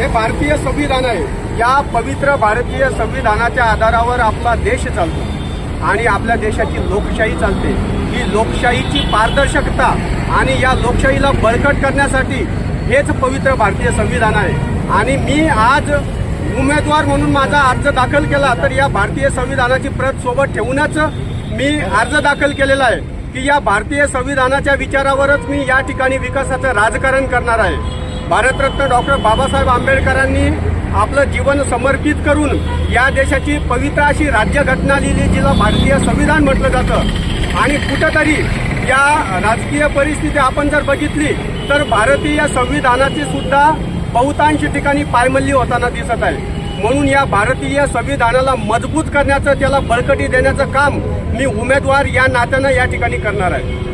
हे भारतीय संविधान आहे. या पवित्र भारतीय संविधानाच्या आधारावर आपला देश चालतो आणि आपल्या देशाची लोकशाही चालते. ही लोकशाहीची पारदर्शकता आणि या लोकशाहीला बळकट करण्यासाठी हेच पवित्र भारतीय संविधान आहे. आणि मी आज उमेदवार म्हणून माझा अर्ज दाखल केला तर या भारतीय संविधानाची प्रत सोबत ठेवूनच मी अर्ज दाखल केलेला आहे. की या भारतीय संविधानाच्या विचारावरच मी या ठिकाणी विकासाचं राजकारण करणार आहे. भारतरत्न डॉक्टर बाबासाहेब आंबेडकरांनी आपलं जीवन समर्पित करून या देशाची पवित्र अशी राज्यघटना लिहिली जिला भारतीय संविधान म्हटलं जातं. आणि कुठंतरी या राजकीय परिस्थिती आपण जर बघितली तर भारतीय संविधानाची सुद्धा बहुतांश ठिकाणी पायमल्ली होताना दिसत आहे. म्हणून या भारतीय संविधानाला मजबूत करण्याचं त्याला बळकटी देण्याचं काम मी उमेदवार या नात्यानं या ठिकाणी करणार आहे.